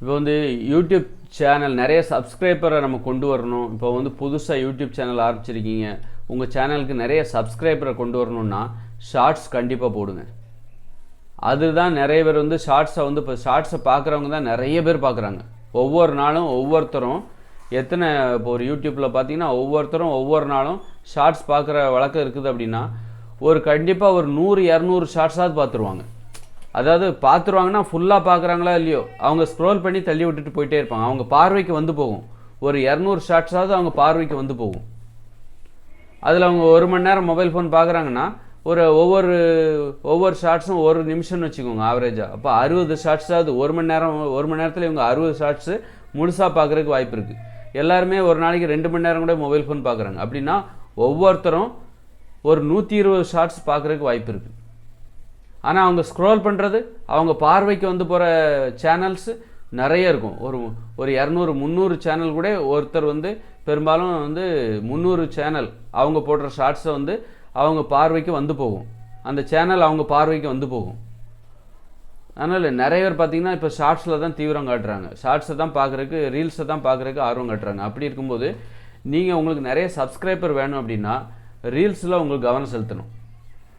இப்போ வந்து YouTube channel நிறைய சப்ஸ்கிரைபரை நம்ம கொண்டு வரணும். இப்போ வந்து புதுசாக யூடியூப் சேனல் ஆரம்பிச்சிருக்கீங்க. உங்கள் சேனலுக்கு நிறைய சப்ஸ்கிரைபரை கொண்டு வரணும்னா ஷார்ட்ஸ் கண்டிப்பாக போடுங்க. அதுதான் நிறைய பேர் வந்து ஷார்ட்ஸை வந்து இப்போ ஷார்ட்ஸை பார்க்குறவங்க தான் நிறைய பேர் பார்க்குறாங்க. ஒவ்வொரு நாளும் ஒவ்வொருத்தரும் எத்தனை இப்போ ஒரு யூடியூப்பில் பார்த்தீங்கன்னா ஒவ்வொருத்தரும் ஒவ்வொரு நாளும் ஷார்ட்ஸ் பார்க்குற வழக்கம் இருக்குது அப்படின்னா ஒரு கண்டிப்பாக ஒரு நூறு இரநூறு ஷார்ட்ஸாவது பார்த்துருவாங்க. அதாவது பார்த்துருவாங்கன்னா ஃபுல்லாக பார்க்குறாங்களா இல்லையோ அவங்க ஸ்க்ரோல் பண்ணி தள்ளி விட்டுட்டு போயிட்டே இருப்பாங்க. அவங்க பார்வைக்கு வந்து போகும். ஒரு இரநூறு ஷார்ட்ஸாவது அவங்க பார்வைக்கு வந்து போகும். அதில் அவங்க ஒரு மணி நேரம் மொபைல் ஃபோன் பார்க்குறாங்கன்னா ஒரு ஒவ்வொரு ஒவ்வொரு ஷார்ட்ஸும் ஒரு நிமிஷம்னு வச்சுக்கோங்க ஆவரேஜாக அப்போ அறுபது ஷார்ட்ஸாவது ஒரு மணி நேரம் ஒரு மணி நேரத்தில் இவங்க அறுபது ஷார்ட்ஸு முழுசாக பார்க்குறதுக்கு வாய்ப்பு இருக்குது எல்லாருமே ஒரு நாளைக்கு ரெண்டு மணி நேரம் கூட மொபைல் ஃபோன் பார்க்குறாங்க. அப்படின்னா ஒவ்வொருத்தரும் ஒரு நூற்றி இருபது ஷார்ட்ஸ் பார்க்குறதுக்கு வாய்ப்பு இருக்குது ஆனால் அவங்க ஸ்க்ரோல் பண்ணுறது அவங்க பார்வைக்கு வந்து போகிற சேனல்ஸு நிறைய இருக்கும். ஒரு ஒரு இரநூறு முந்நூறு சேனல் கூட ஒருத்தர் வந்து பெரும்பாலும் வந்து முந்நூறு சேனல் அவங்க போடுற ஷார்ட்ஸை வந்து அவங்க பார்வைக்கு வந்து போகும். அந்த சேனல் அவங்க பார்வைக்கு வந்து போகும். அதனால் நிறைய பேர் பார்த்தீங்கன்னா இப்போ ஷார்ட்ஸில் தான் தீவிரம் காட்டுறாங்க. ஷார்ட்ஸை தான் பார்க்குறதுக்கு ரீல்ஸை தான் பார்க்குறக்கு ஆர்வம் காட்டுறாங்க. அப்படி இருக்கும்போது நீங்கள் உங்களுக்கு நிறைய சப்ஸ்கிரைபர் வேணும் அப்படின்னா ரீல்ஸில் உங்களுக்கு கவனம் செலுத்தணும்.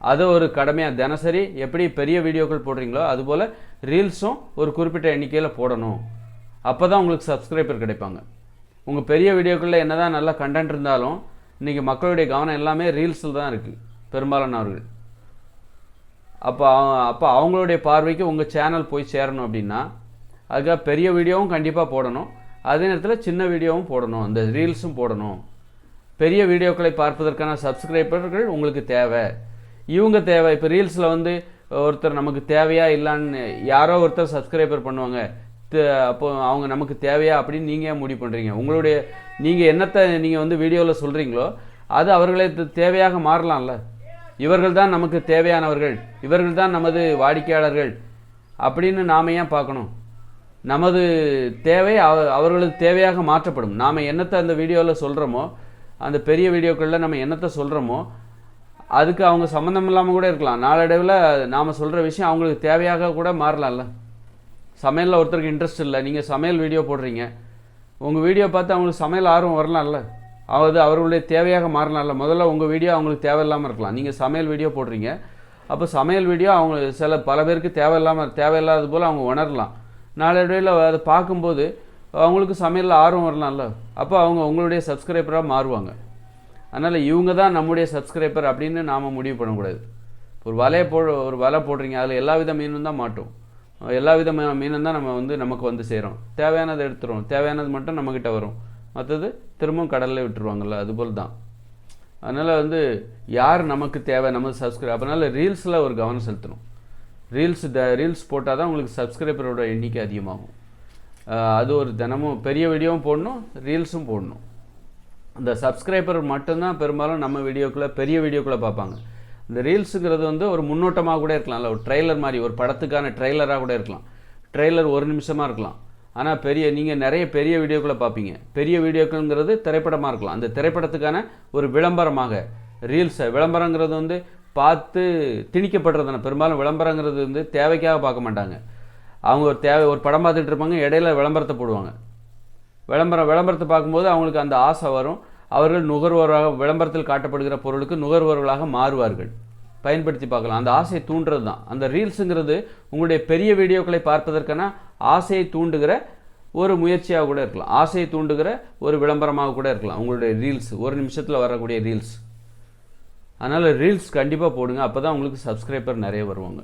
அது ஒரு கடமையாக தினசரி எப்படி பெரிய வீடியோக்கள் போடுறீங்களோ அதுபோல் ரீல்ஸும் ஒரு குறிப்பிட்ட எண்ணிக்கையில் போடணும். அப்போ தான் உங்களுக்கு சப்ஸ்கிரைபர் கிடைப்பாங்க. உங்கள் பெரிய வீடியோக்களில் என்ன தான் நல்ல கண்டென்ட் இருந்தாலும் இன்றைக்கி மக்களுடைய கவனம் எல்லாமே ரீல்ஸில் தான் இருக்குது பெரும்பாலானவர்கள் அப்போ அப்போ அவங்களுடைய பார்வைக்கு உங்கள் சேனல் போய் சேரணும் அப்படின்னா அதுக்காக பெரிய வீடியோவும் கண்டிப்பாக போடணும். அதே நேரத்தில் சின்ன வீடியோவும் போடணும் அந்த ரீல்ஸும் போடணும். பெரிய வீடியோக்களை பார்ப்பதற்கான சப்ஸ்கிரைபர்கள் உங்களுக்கு தேவை. இவங்க தேவை. இப்போ ரீல்ஸில் வந்து ஒருத்தர் நமக்கு தேவையா இல்லான்னு யாரோ ஒருத்தர் சப்ஸ்கிரைபர் பண்ணுவாங்க. அப்போ அவங்க நமக்கு தேவையா அப்படின்னு நீங்கள் முடிவு பண்ணுறீங்க உங்களுடைய நீங்கள் என்னத்தை நீங்கள் வந்து வீடியோவில் சொல்கிறீங்களோ அது அவர்களே தேவையாக மாறலாம்ல. இவர்கள் தான் நமக்கு தேவையானவர்கள். இவர்கள் தான் நமது வாடிக்கையாளர்கள். அப்படின்னு நாம ஏன் பார்க்கணும்? நமது தேவை அவ அவர்களது தேவையாக மாற்றப்படும். நாம் என்னத்தை அந்த வீடியோவில் சொல்கிறோமோ அந்த பெரிய வீடியோக்களில் நம்ம என்னத்தை சொல்கிறோமோ அதுக்கு அவங்க சம்மந்தம் இல்லாமல் கூட இருக்கலாம். நாளடைவில் நாம் சொல்கிற விஷயம் அவங்களுக்கு தேவையாக கூட மாறலாம்ல. சமையலில் ஒருத்தருக்கு இன்ட்ரெஸ்ட் இல்லை. நீங்கள் சமையல் வீடியோ போடுறீங்க. உங்கள் வீடியோ பார்த்து அவங்களுக்கு சமையல் ஆர்வம் வரலாம்ல. அது அவர்களுடைய தேவையாக மாறலாம்ல. முதல்ல உங்கள் வீடியோ அவங்களுக்கு தேவையில்லாமல் இருக்கலாம். நீங்கள் சமையல் வீடியோ போடுறீங்க. அப்போ சமையல் வீடியோ அவங்க சில பல பேருக்கு தேவையில்லாமல் தேவையில்லாத போல் அவங்க உணரலாம். நாளடைவில் அதை பார்க்கும்போது அவங்களுக்கு சமையலில் ஆர்வம் வரலாம்ல. அப்போ அவங்க உங்களுடைய சப்ஸ்கிரைபராக மாறுவாங்க. அதனால் இவங்க தான் நம்முடைய சப்ஸ்கிரைபர் அப்படின்னு நாம் முடிவு பண்ணக்கூடாது. ஒரு வலையை போ ஒரு வலை போடுறீங்க அதில் எல்லா வித மீனும் தான் மாட்டும். எல்லா விதமான மீனும் தான் நம்ம வந்து நமக்கு வந்து சேரும். தேவையானதை எடுத்துருவோம். தேவையானது மட்டும் நம்மக்கிட்ட வரும். மற்றது திரும்பவும் கடலில் விட்டுருவாங்கல்ல அதுபோல் தான். அதனால் வந்து யார் நமக்கு தேவை நம்ம சப்ஸ்கிரைப் அதனால் ரீல்ஸில் ஒரு கவனம் செலுத்தணும். ரீல்ஸ் த ரீல்ஸ் போட்டால் தான் உங்களுக்கு சப்ஸ்கிரைபரோட எண்ணிக்கை அதிகமாகும். அது ஒரு தினமும் பெரிய வீடியோவும் போடணும் ரீல்ஸும் போடணும். அந்த சப்ஸ்கிரைபர் மட்டும்தான் பெரும்பாலும் நம்ம வீடியோக்குள்ளே பெரிய வீடியோக்குள்ளே பார்ப்பாங்க. இந்த ரீல்ஸுங்கிறது வந்து ஒரு முன்னோட்டமாக கூட இருக்கலாம் இல்லை ஒரு ட்ரெய்லர் மாதிரி ஒரு படத்துக்கான ட்ரெய்லராக கூட இருக்கலாம். ட்ரெய்லர் ஒரு நிமிஷமாக இருக்கலாம். ஆனால் பெரிய நீங்கள் நிறைய பெரிய வீடியோக்களை பார்ப்பீங்க. பெரிய வீடியோக்கள்ங்கிறது திரைப்படமாக இருக்கலாம். அந்த திரைப்படத்துக்கான ஒரு விளம்பரமாக ரீல்ஸை விளம்பரங்கிறது வந்து பார்த்து திணிக்கப்படுறதுனா பெரும்பாலும் விளம்பரங்கிறது வந்து தேவைக்காக பார்க்க மாட்டாங்க. அவங்க ஒரு தேவை ஒரு படம் பார்த்துட்டு இருப்பாங்க இடையில விளம்பரத்தை போடுவாங்க. விளம்பரம் விளம்பரத்தை பார்க்கும்போது அவங்களுக்கு அந்த ஆசை வரும். அவர்கள் நுகர்வோராக விளம்பரத்தில் காட்டப்படுகிற பொருளுக்கு நுகர்வோர்களாக மாறுவார்கள். பயன்படுத்தி பார்க்கலாம். அந்த ஆசையை தூண்டுறது தான் அந்த ரீல்ஸுங்கிறது உங்களுடைய பெரிய வீடியோக்களை பார்ப்பதற்கான ஆசையை தூண்டுகிற ஒரு முயற்சியாக கூட இருக்கலாம். ஆசையை தூண்டுகிற ஒரு விளம்பரமாக கூட இருக்கலாம். உங்களுடைய ரீல்ஸ் ஒரு நிமிஷத்தில் வரக்கூடிய ரீல்ஸ். அதனால் ரீல்ஸ் கண்டிப்பாக போடுங்க. அப்போ தான் உங்களுக்கு சப்ஸ்கிரைபர் நிறைய வருவாங்க.